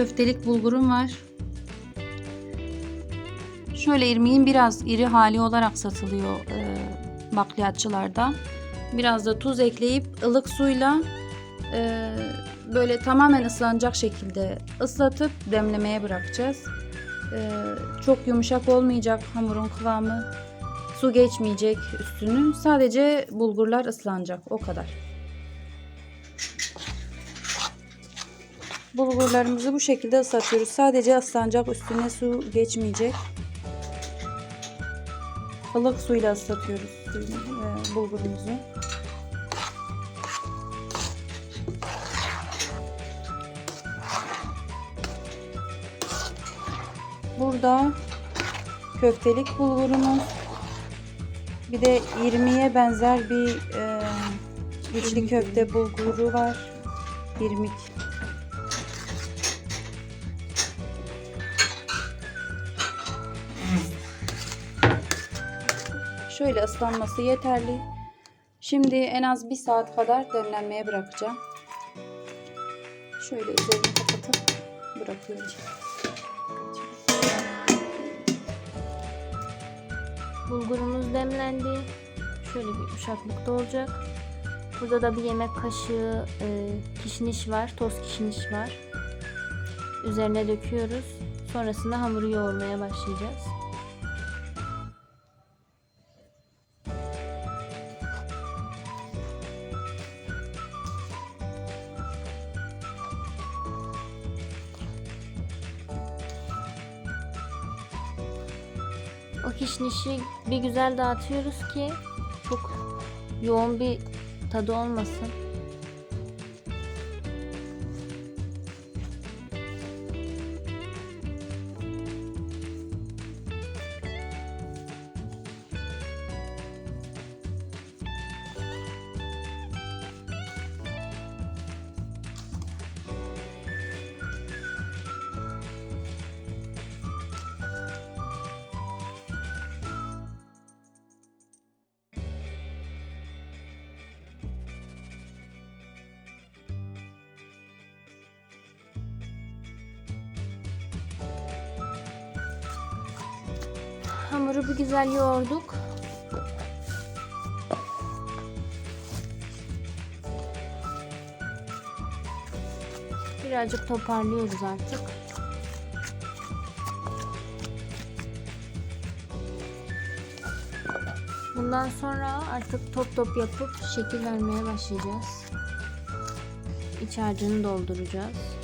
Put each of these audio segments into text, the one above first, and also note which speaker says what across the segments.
Speaker 1: Köftelik bulgurum var. Şöyle irmiğin biraz iri hali olarak satılıyor e, bakliyatçılarda. Biraz da tuz ekleyip ılık suyla e, böyle tamamen ıslanacak şekilde ıslatıp demlemeye bırakacağız. E, çok yumuşak olmayacak hamurun kıvamı. Su geçmeyecek üstünü. Sadece bulgurlar ıslanacak. O kadar. Bulgurlarımızı bu şekilde ıslatıyoruz. Sadece ıslanacak üstüne su geçmeyecek. Ilık suyla ıslatıyoruz e, bulgurumuzu. Burada köftelik bulgurumuz. Bir de 20'ye benzer bir e, içli köfte bulguru var. İrmik. Şöyle ıslanması yeterli. Şimdi en az bir saat kadar demlenmeye bırakacağım. Şöyle üzerini kapatıp bırakıyorum.
Speaker 2: Bulgurumuz demlendi. Şöyle bir yumuşaklıkta olacak. Burada da bir yemek kaşığı e, kişniş var. Toz kişniş var. Üzerine döküyoruz. Sonrasında hamuru yoğurmaya başlayacağız. O kişnişi bir güzel dağıtıyoruz ki çok yoğun bir tadı olmasın. Hamuru bir güzel yoğurduk. Birazcık toparlıyoruz artık. Bundan sonra artık top top yapıp şekil vermeye başlayacağız. İç harcını dolduracağız.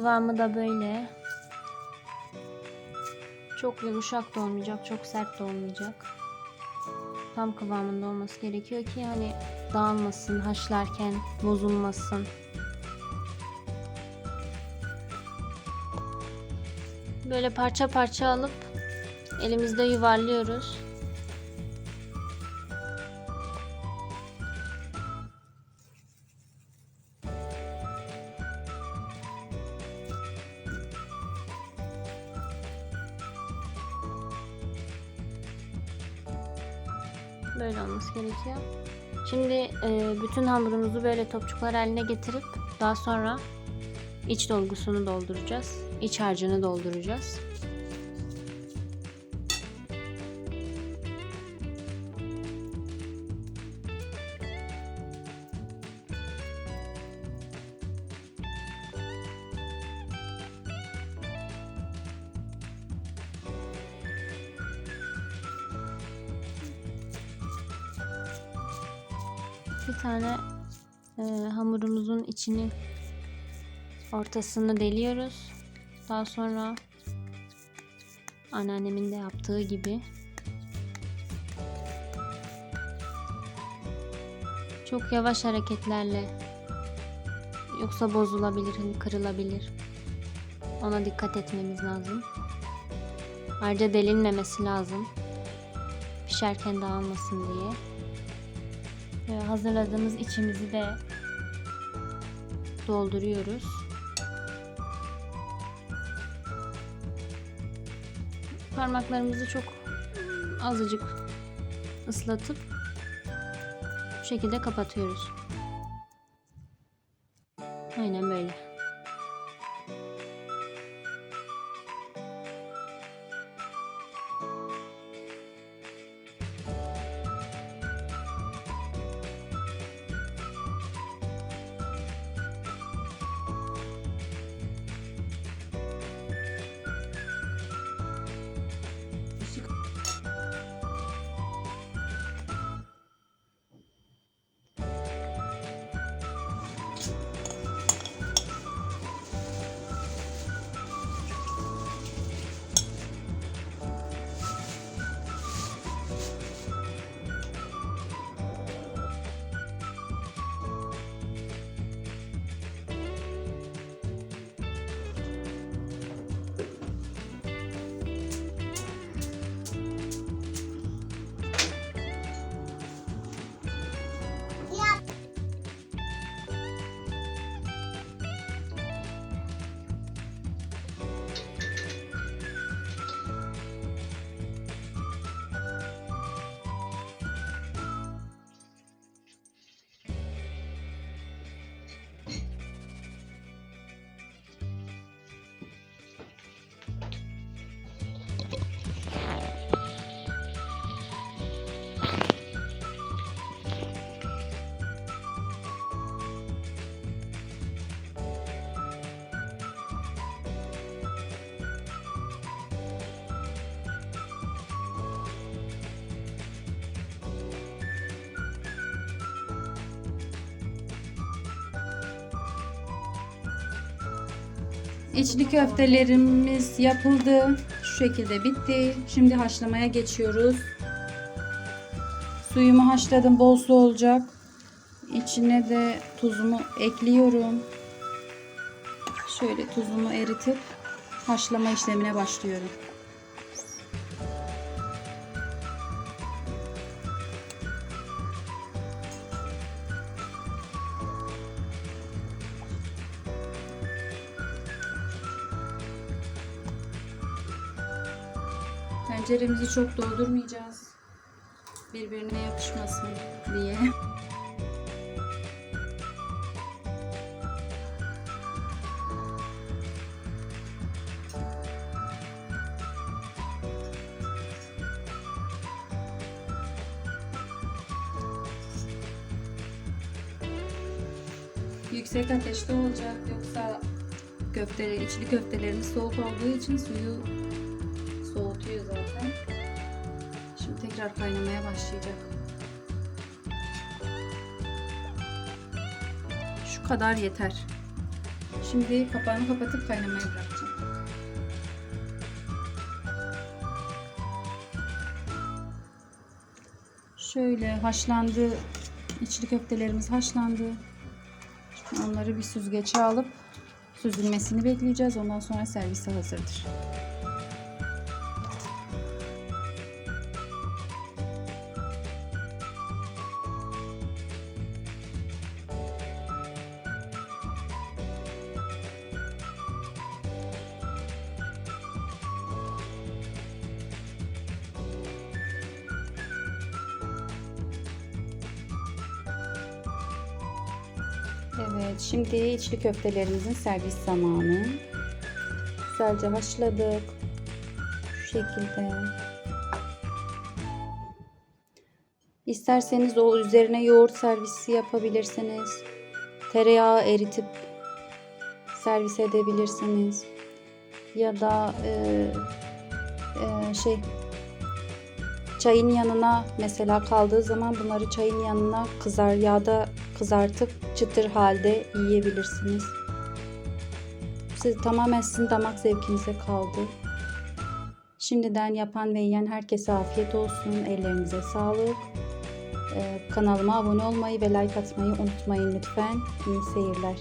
Speaker 2: Kıvamı da böyle. Çok yumuşak da olmayacak, çok sert de olmayacak. Tam kıvamında olması gerekiyor ki hani dağılmasın, haşlarken bozulmasın. Böyle parça parça alıp elimizde yuvarlıyoruz. Olması gerekiyor. Şimdi e, bütün hamurumuzu böyle topçuklar haline getirip daha sonra iç dolgusunu dolduracağız. İç harcını dolduracağız. Bir tane e, hamurumuzun içini ortasını deliyoruz. Daha sonra anneannemin de yaptığı gibi çok yavaş hareketlerle yoksa bozulabilir, hani kırılabilir. Ona dikkat etmemiz lazım. Ayrıca delinmemesi lazım. Pişerken dağılmasın diye. Ve hazırladığımız içimizi de dolduruyoruz. Parmaklarımızı çok azıcık ıslatıp bu şekilde kapatıyoruz. Aynen böyle.
Speaker 1: İçli köftelerimiz yapıldı. Şu şekilde bitti. Şimdi haşlamaya geçiyoruz. Suyumu haşladım. Bol su olacak. İçine de tuzumu ekliyorum. Şöyle tuzumu eritip haşlama işlemine başlıyorum. Tenceremizi çok doldurmayacağız. Birbirine yapışmasın diye. Yüksek ateşte olacak yoksa köfte, içli köftelerimiz soğuk olduğu için suyu soğutuyor zaten. Şimdi tekrar kaynamaya başlayacak. Şu kadar yeter. Şimdi kapağını kapatıp kaynamaya bırakacağım. Şöyle haşlandı. İçli köftelerimiz haşlandı. Şimdi onları bir süzgece alıp süzülmesini bekleyeceğiz. Ondan sonra servise hazırdır. Evet, şimdi içli köftelerimizin servis zamanı. Güzelce haşladık. Şu şekilde. İsterseniz o üzerine yoğurt servisi yapabilirsiniz. Tereyağı eritip servis edebilirsiniz. Ya da e, e, şey çayın yanına mesela kaldığı zaman bunları çayın yanına kızar yağda kızartıp çıtır halde yiyebilirsiniz. Siz tamamen sizin damak zevkinize kaldı. Şimdiden yapan ve yiyen herkese afiyet olsun. Ellerinize sağlık. Ee, kanalıma abone olmayı ve like atmayı unutmayın lütfen. İyi seyirler.